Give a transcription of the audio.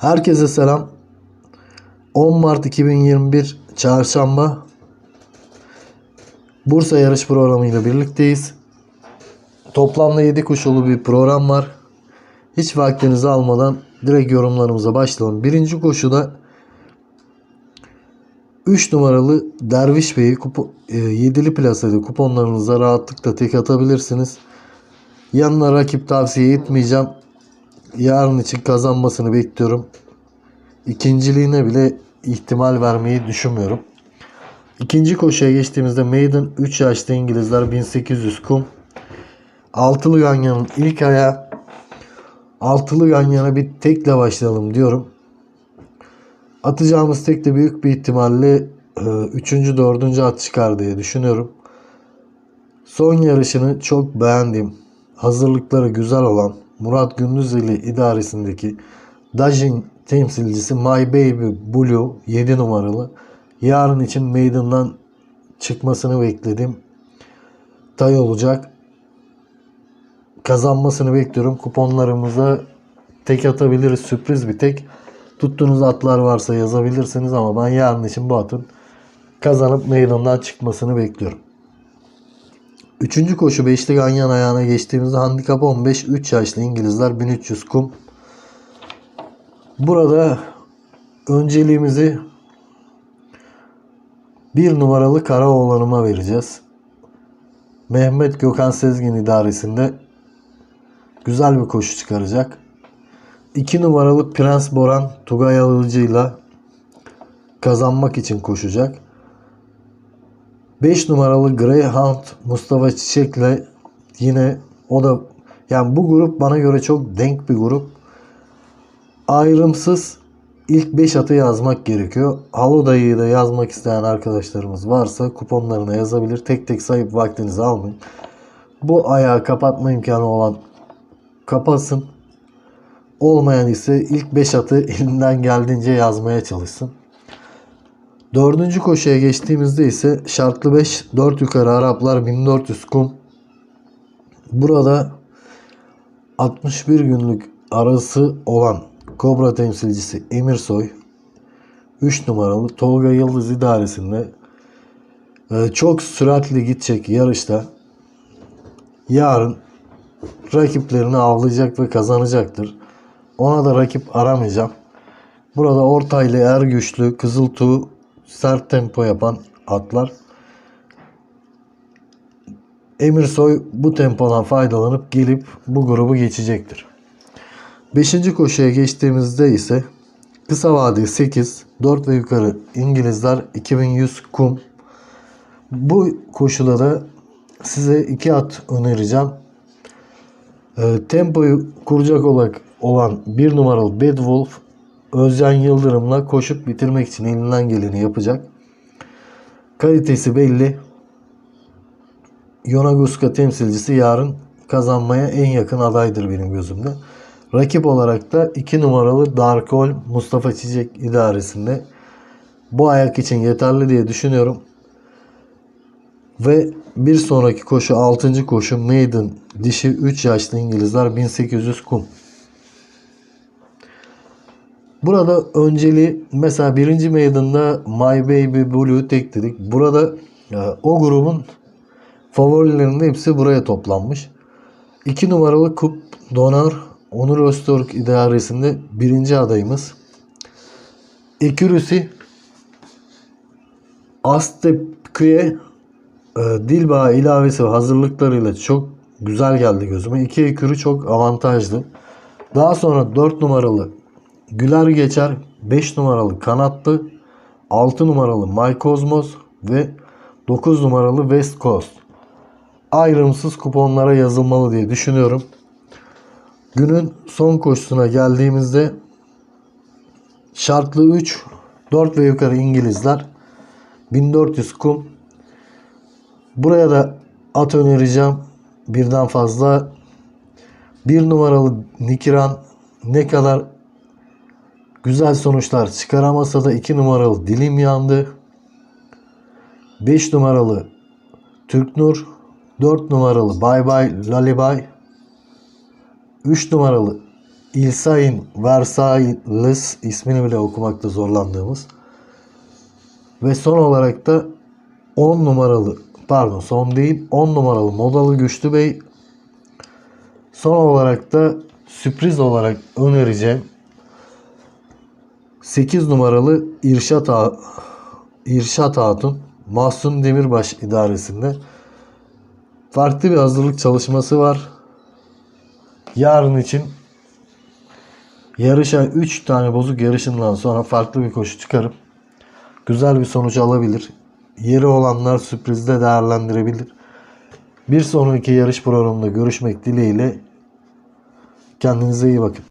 Herkese selam. 10 Mart 2021 Çarşamba Bursa yarış programıyla birlikteyiz. Toplamda 7 koşulu bir program var. Hiç vaktinizi almadan direkt yorumlarımıza başlayalım. Birinci koşuda 3 numaralı Derviş Bey'i kupo, e, 7'li plasede kuponlarınıza rahatlıkla tek atabilirsiniz. Yanına rakip tavsiye etmeyeceğim. Yarın için kazanmasını bekliyorum. İkinciliğine bile ihtimal vermeyi düşünmüyorum. İkinci koşuya geçtiğimizde Maiden 3 yaşlı İngilizler 1800 kum. Altılı Ganyan'ın ilk aya Altılı Ganyan'a bir tekle başlayalım diyorum. Atacağımız tek de büyük bir ihtimalle 3. 4. at çıkar diye düşünüyorum. Son yarışını çok beğendiğim, hazırlıkları güzel olan Murat Gündüzeli idaresindeki Dajin temsilcisi My Baby Blue 7 numaralı. Yarın için Maiden'dan çıkmasını bekledim. Tay olacak. Kazanmasını bekliyorum. Kuponlarımıza tek atabiliriz. Sürpriz bir tek. Tuttuğunuz atlar varsa yazabilirsiniz ama ben yarın için bu atın kazanıp meydandan çıkmasını bekliyorum. Üçüncü koşu beşli ganyan ayağına geçtiğimizde handikap 15 3 yaşlı İngilizler 1300 kum. Burada önceliğimizi bir numaralı Karaoğlan'ıma vereceğiz. Mehmet Gökhan Sezgin idaresinde güzel bir koşu çıkaracak. 2 numaralı Prens Boran Tugay Alıcı'yla kazanmak için koşacak. 5 numaralı Greyhound Mustafa Çiçek'le yine o da yani bu grup bana göre çok denk bir grup. Ayrımsız ilk 5 atı yazmak gerekiyor. Halo dayıyı da yazmak isteyen arkadaşlarımız varsa kuponlarına yazabilir. Tek tek sayıp vaktinizi almayın. Bu ayağı kapatma imkanı olan kapatsın. Olmayan ise ilk 5 atı elinden geldiğince yazmaya çalışsın. Dördüncü koşuya geçtiğimizde ise şartlı 5 4 yukarı Araplar 1400 kum. Burada 61 günlük arası olan Kobra temsilcisi Emirsoy 3 numaralı Tolga Yıldız idaresinde e, çok süratli gidecek yarışta yarın rakiplerini avlayacak ve kazanacaktır. Ona da rakip aramayacağım. Burada ortaylı, er güçlü, kızıltuğ sert tempo yapan atlar. Emirsoy bu tempodan faydalanıp gelip bu grubu geçecektir. Beşinci koşuya geçtiğimizde ise kısa vade 8, 4 ve yukarı İngilizler 2100 kum. Bu koşuda da size iki at önereceğim. E, tempoyu kuracak olarak olan bir numaralı Bad Wolf Özcan Yıldırım'la koşup bitirmek için elinden geleni yapacak. Kalitesi belli. Yonaguska temsilcisi yarın kazanmaya en yakın adaydır benim gözümde. Rakip olarak da 2 numaralı Dark Hole Mustafa Çiçek idaresinde bu ayak için yeterli diye düşünüyorum. Ve bir sonraki koşu 6. koşu Maiden dişi 3 yaşlı İngilizler 1800 kum. Burada önceli mesela birinci meydanda My Baby Blue tek dedik. Burada e, o grubun favorilerinin hepsi buraya toplanmış. 2 numaralı Kup Donar Onur Öztürk idaresinde birinci adayımız. Ekürüsü Astepkü'ye e, Dilbağ ilavesi ve hazırlıklarıyla çok güzel geldi gözüme. İki ekürü çok avantajlı. Daha sonra 4 numaralı Güler Geçer 5 numaralı Kanatlı 6 numaralı My Cosmos ve 9 numaralı West Coast. Ayrımsız kuponlara yazılmalı diye düşünüyorum. Günün son koşusuna geldiğimizde şartlı 3 4 ve yukarı İngilizler 1400 kum. Buraya da at önereceğim. Birden fazla. Bir numaralı Nikiran ne kadar güzel sonuçlar çıkaramasa da 2 numaralı Dilim Yandı. 5 numaralı Türknur 4 numaralı Bay Bay Lalibay 3 numaralı İlsain Versailes ismini bile okumakta zorlandığımız ve son olarak da 10 numaralı pardon son değil 10 numaralı Modalı Güçlü Bey. Son olarak da sürpriz olarak önereceğim 8 numaralı İrşat, A- İrşat Hatun Mahsun Demirbaş idaresinde farklı bir hazırlık çalışması var. Yarın için yarışa 3 tane bozuk yarışından sonra farklı bir koşu çıkarıp güzel bir sonuç alabilir. Yeri olanlar sürprizde değerlendirebilir. Bir sonraki yarış programında görüşmek dileğiyle kendinize iyi bakın.